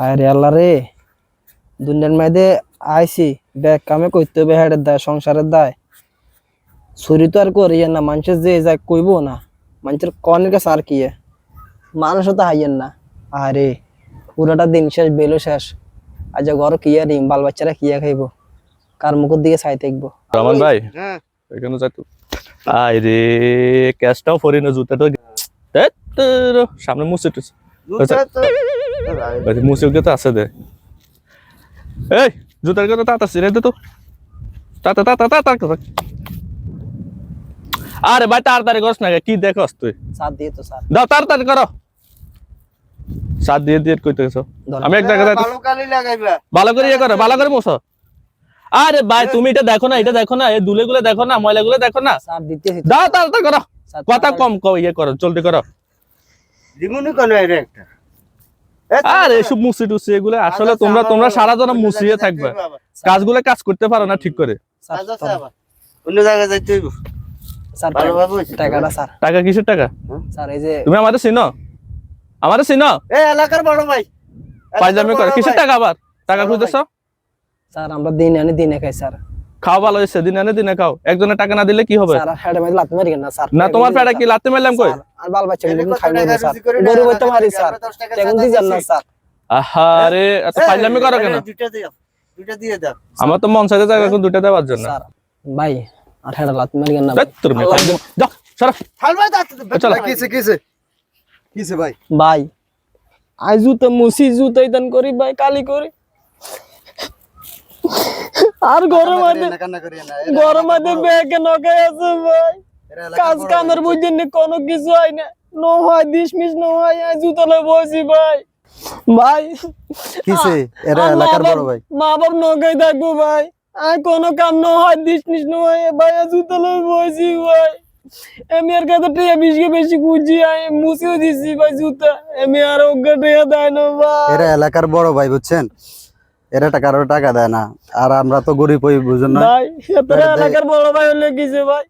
আরে আল্লাহ রে। দুনিয়ার মাঝে আইসি ব্যাগ কামে করতে হবে হেডের দায় সংসারের দায়। চুরি তো আর করি না মানুষের যে যায় কইব না। মানুষের কনের কাছে আর কি? মানুষও তো হাইয়েন না। আরে পুরোটা দিন শেষ বেলো শেষ। আজ ঘর কি আর বাল বাচ্চারা কি খাইব? কার মুখের দিকে চাই দেখব রহমান ভাই হ্যাঁ। এখানে যাই তো আয় রে ক্যাশটাও ফরি না জুতাটাও সামনে মুছে টুছে আছে দে। এই জুতার কথা তাতা সিরে দে তো। তাতা তাতা তাতা তাতা আরে ভাই তাড়াতাড়ি করস না কি দেখস তুই? সাথ দিয়ে তো স্যার দাও তাড়াতাড়ি করো। সাত দিয়ে দিয়ে কইতে গেছো। আমি এক জায়গায় ভালো কালি লাগাইবা ভালো করে ইয়ে করো ভালো করে মুছো। আরে ভাই তুমি এটা দেখো না এটা দেখো না এই দুলে গুলো দেখো না ময়লা গুলো দেখো না। স্যার দিতেছি তো। দাও তাড়াতাড়ি করো। কথা কম কও ইয়ে করো জলদি করো। দিমুনি কোন এর একটা? আর এসব মুসি টুসি এগুলো আসলে তোমরা তোমরা সারা জন মুসিয়ে থাকবে। কাজগুলো কাজ করতে পারো না ঠিক করে। অন্য জায়গায় যাইতে হইব? স্যার ভালোভাবে হয়েছে। টাকাটা স্যার। টাকা কিসের টাকা? স্যার এই যে তুমি আমাদের চিনো? আমাদের চিনো? এই এলাকার বড় ভাই। পাইজামি করে। কিসের টাকা আবার? টাকা খুঁজতেছ? স্যার আমরা দিন আনি দিনে খাই স্যার। খাও ভালো হয়েছে দিনে আনে দিনে খাও। একজনের টাকা না দিলে কি হবে? স্যার হেডে মাঝে না তোমার পেটে কি লাত্তি মারলাম কই? আহারে এত করো কেন? দিও দাও। আমার তো মন চাইতে জায়গা দুটো দেওয়ার জন্য। স্যার ভাই আর হেডে লাত মারি না তোর মেয়ে ফাইজলামি। যাও সরো। হাল ভাই চলো। ভাই ভাই? মুসি জুতো ইদান করি ভাই কালি করি। আর গরম গরম ব্যাগে নখাই আছে ভাই। কাজ কামের বুঝছেন না কোনো কিছু হয় না। নো হয় ডিসমিস নো হয় আই জুতো লই বসি ভাই। ভাই কিসে এরা এলাকার বড় ভাই। মা বাপ নখাই থাকব ভাই। আর কোনো কাম ন হয় ডিসমিস নো হয় ভাই আই জুতো বসি ভাই। আমি আর কাছে টিয়া বিশকে বেশি খুঁজি আই মুছিও দিছি ভাই জুতা। আমি আর ওকে টিয়া দেয় না ভাই। এরা এলাকার বড় ভাই বুঝছেন? এরা টাকা কারও টাকা দেয় না। আর আমরা তো গরিব হই বুঝুন না? ভাই এলাকার বড় ভাই হলে কিছে ভাই?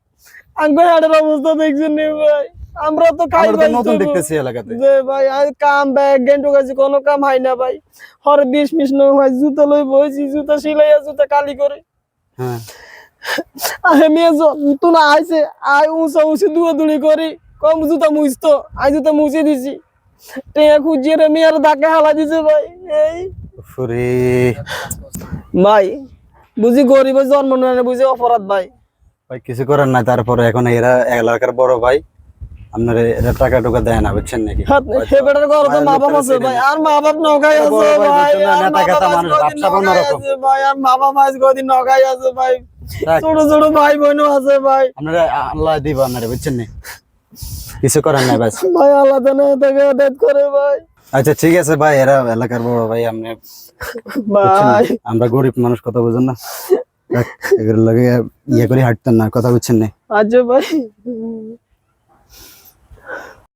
আঙ্গুর হাটের অবস্থা দেখছেন নি ভাই? আমরা তো খাই ভাই নতুন দেখতেছি এলাকাতে। যে ভাই আর কাম ব্যাগ কাছে কোনো কাম হয় না ভাই। হরে দিস মিস নো ভাই জুতা লই বইছি জুতা সিলাইয়া জুতা কালি করে। হ্যাঁ। আহে মেয়ে তো না আইছে আই উঁচা উঁচি দুয়া দুড়ি করি। কম জুতা মুছতো আই জুতা মুছে দিছি। টেয়া খুঁজিয়ে রে মেয়ের দাকে হালা দিছে ভাই। এই ভাই বুঝি গরিবের জন্ম নেয় বুঝি অপরাধ ভাই। ভাই কিছু করার নাই তারপরে এখন এরা এলাকার বড় ভাই। আপনার এরা টাকা টুকা দেয় না বুঝছেন নাকি? হেবেটার ঘরে তো মা বাপ আছে ভাই আর মা বাপ নগাই আছে বড় ভাই ভাই বুঝছেন না, আর মা বাপ মানুষ, ব্যবসা অন্যরকম। আছে ভাই আর মা বাপ আজ কদিন নগাই আছে ভাই। ছোট ছোট ভাই বোনও আছে ভাই। আপনারা আল্লাহ দিব আপনারা বুঝছেন নি? কিছু করার নাই ভাই আল্লাহ তাকে করে ভাই। আচ্ছা ঠিক আছে ভাই এরা এলাকার বড় ভাই আপনি ভাই আমরা গরিব মানুষ কথা বুঝেন না? এগুলোর ইয়ে করে হাঁটতেন না কথা বুঝছেন না? আজ ভাই